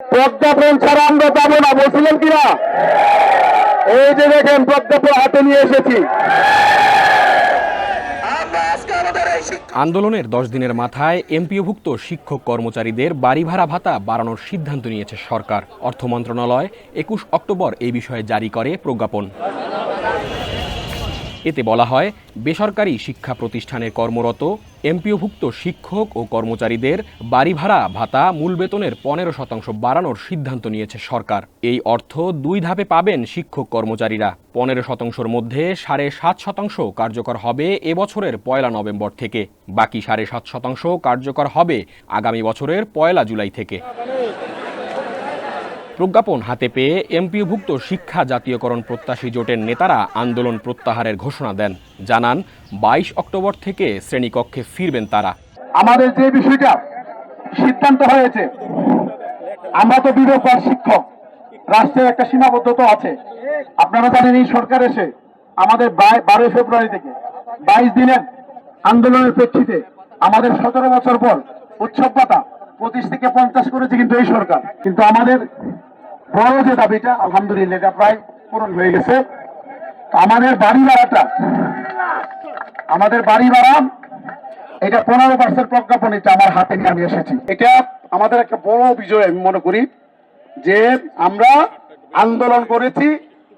প্রজ্ঞাপন ছাড়া আমরা যাব না। বলছিলেন কিনা? এই যে দেখেন, প্রজ্ঞাপন হাতে নিয়ে এসেছি। আন্দোলনের দশ দিনের মাথায় এমপিওভুক্ত শিক্ষক কর্মচারীদের বাড়ি ভাড়া ভাতা বাড়ানোর সিদ্ধান্ত নিয়েছে সরকার। অর্থ মন্ত্রণালয় একুশ অক্টোবর এই বিষয়ে জারি করে প্রজ্ঞাপন। এতে বলা হয়, বেসরকারি শিক্ষা প্রতিষ্ঠানে কর্মরত, এমপিওভুক্ত শিক্ষক ও কর্মচারীদের বাড়ি ভাড়া ভাতা মূল বেতনের পনেরো শতাংশ বাড়ানোর সিদ্ধান্ত নিয়েছে সরকার। এই অর্থ দুই ধাপে পাবেন শিক্ষক কর্মচারীরা। পনেরো শতাংশের মধ্যে সাড়ে সাত শতাংশ কার্যকর হবে এবছরের পয়লা নভেম্বর থেকে। বাকি সাড়ে সাত শতাংশ কার্যকর হবে আগামী বছরের পয়লা জুলাই থেকে। প্রজ্ঞাপন হাতে পেয়ে এমপিভুক্ত শিক্ষা জাতীয়করণ প্রত্যাশী জোটের নেতারা আন্দোলন প্রত্যাহারের ঘোষণা দেন। জানান, বাইশ অক্টোবর থেকে শ্রেণীকক্ষে ফিরবেন তারা। আমাদের যে বিষয়টা সিদ্ধান্ত হয়েছে, আমরা তো বিবেকবাদ শিক্ষক, রাষ্ট্রের একটা সীমাবদ্ধতা আছে। আপনারা জানেন এই সরকার এসে আমাদের বারোই ফেব্রুয়ারি থেকে বাইশ দিনের আন্দোলনের প্রেক্ষিতে আমাদের সতেরো বছর পর উৎসব পাতা পঁচিশ থেকে পঞ্চাশ করেছে কিন্তু এই সরকার। কিন্তু আমাদের বড় যে দাবিটা, আলহামদুলিল্লাহ, এটা প্রায় পূরণ হয়ে গেছে। আমাদের বাড়ি ভাড়াটা, আমাদের বাড়ি ভাড়া, এটা পনেরো পার্সেন্ট প্রজ্ঞাপন এটা আমার হাতে নিয়ে আমি এসেছি। এটা আমাদের একটা বড় বিজয়, আমি মনে করি, যে আমরা আন্দোলন করেছি,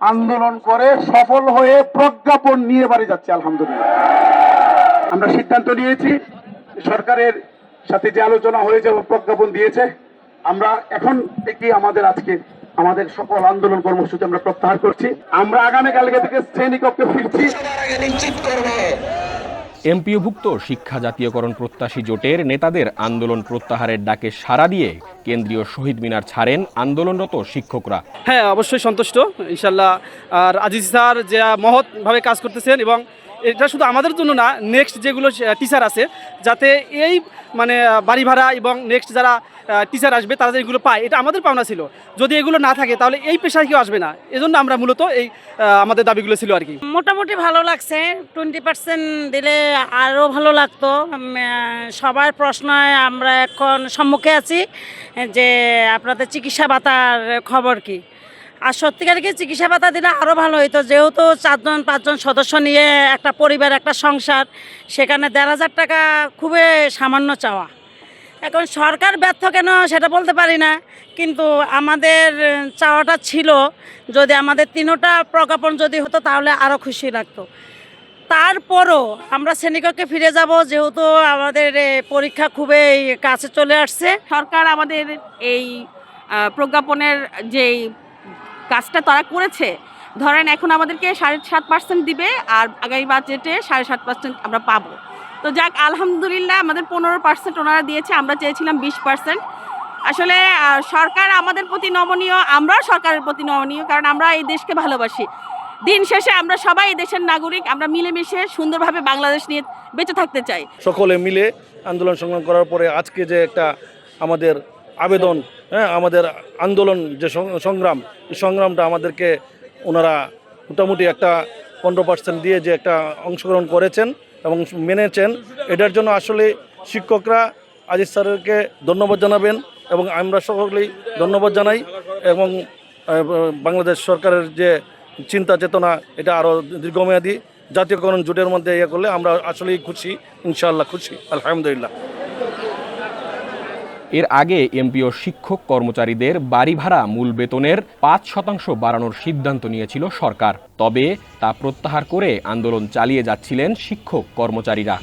আন্দোলন করে সফল হয়ে প্রজ্ঞাপন নিয়ে বাড়ি যাচ্ছি, আলহামদুলিল্লাহ। আমরা সিদ্ধান্ত নিয়েছি, সরকারের সাথে যে আলোচনা হয়েছে প্রজ্ঞাপন দিয়েছে, আমরা এখন থেকে আমাদের আজকে আমাদের সকল আন্দোলন কর্মসূচি আমরা প্রত্যাহার করছি। আমরা আগামীকালকে থেকে শ্রেণীকক্ষে ফিরছি। এমপিওভুক্ত শিক্ষা জাতীয়করণ প্রত্যাশী জোটের নেতাদের আন্দোলন প্রত্যাহারের ডাকে সাড়া দিয়ে কেন্দ্রীয় শহীদ মিনার ছাড়েন আন্দোলনরত শিক্ষকরা। হ্যাঁ অবশ্যই সন্তুষ্ট ইনশাল্লাহ। আর আজিজ স্যার যে মহৎভাবে কাজ করতেছেন এবং এটা শুধু আমাদের জন্য না নেক্সট যেগুলো টিচার আছে, যাতে এই মানে বাড়ি ভাড়া এবং নেক্সট যারা টিচার আসবে, তারা এগুলো পায়, এটা আমাদের পাওনা ছিল। যদি এগুলো না থাকে, তাহলে এই পেশায় কেউ আসবে না। এজন্য আমরা মূলত এই আমাদের দাবিগুলো ছিল আর কি। মোটামুটি ভালো লাগছে। টোয়েন্টি পার্সেন্ট দিলে আরও ভালো লাগতো। সবার প্রশ্নয় আমরা এখন সম্মুখে আছি যে আপনাদের চিকিৎসা ভাতার খবর কি? আর সত্যিকার কি চিকিৎসা ভাতা দিলে আরও ভালো হতো যেহেতু চারজন, পাঁচজন সদস্য নিয়ে একটা পরিবার, একটা সংসার, সেখানে দেড় হাজার টাকা খুবই সামান্য চাওয়া। এখন সরকার ব্যর্থ কেন সেটা বলতে পারি না, কিন্তু আমাদের চাওয়াটা ছিল যদি আমাদের তিনোটা প্রজ্ঞাপন যদি হতো তাহলে আরও খুশি লাগতো। তারপরও আমরা শ্রেণীকক্ষে ফিরে যাব, যেহেতু আমাদের পরীক্ষা খুবই কাছে চলে আসছে। সরকার আমাদের এই প্রজ্ঞাপনের যেই কাজটা তারা করেছে। ধরেন এখন আমাদেরকে সাড়ে সাত পার্সেন্ট দিবে আর আগামী বাজেটে সাড়ে সাত পার্সেন্ট আমরা পাবো। তো যাক, আলহামদুলিল্লাহ আমাদের পনেরো পার্সেন্ট ওনারা দিয়েছে, আমরা চেয়েছিলাম বিশ পার্সেন্ট আসলে সরকার আমাদের প্রতি নমনীয়, আমরাও সরকারের প্রতি নমনীয়, কারণ আমরা এই দেশকে ভালোবাসি। দিন শেষে আমরা সবাই দেশের নাগরিক, আমরা মিলেমিশে সুন্দরভাবে বাংলাদেশ নিয়ে বেঁচে থাকতে চাই। সকলে মিলে আন্দোলন সংগ্রাম করার পরে আজকে যে একটা আমাদের আবেদন হ্যাঁ আমাদের আন্দোলন যে সংগ্রাম সংগ্রামটা আমাদেরকে ওনারা মোটামুটি একটা পনেরো পার্সেন্ট দিয়ে যে একটা অংশগ্রহণ করেছেন এবং মেনেছেন, এটার জন্য আসলে শিক্ষকরা আজিজ স্যারকে ধন্যবাদ জানাবেন এবং আমরা সকলেই ধন্যবাদ জানাই এবং বাংলাদেশ সরকারের যে চিন্তা চেতনা, এটা আরও দীর্ঘমেয়াদী জাতীয়করণ জোটের মধ্যে ইয়ে করলে আমরা আসলেই খুশি, ইনশাআল্লাহ খুশি, আলহামদুলিল্লাহ। এর আগে এমপিও শিক্ষক কর্মচারীদের বাড়ি ভাড়া মূল বেতনের পাঁচ শতাংশ বাড়ানোর সিদ্ধান্ত নিয়েছিল সরকার। তবে তা প্রত্যাহার করে আন্দোলন চালিয়ে যাচ্ছিলেন শিক্ষক কর্মচারীরা।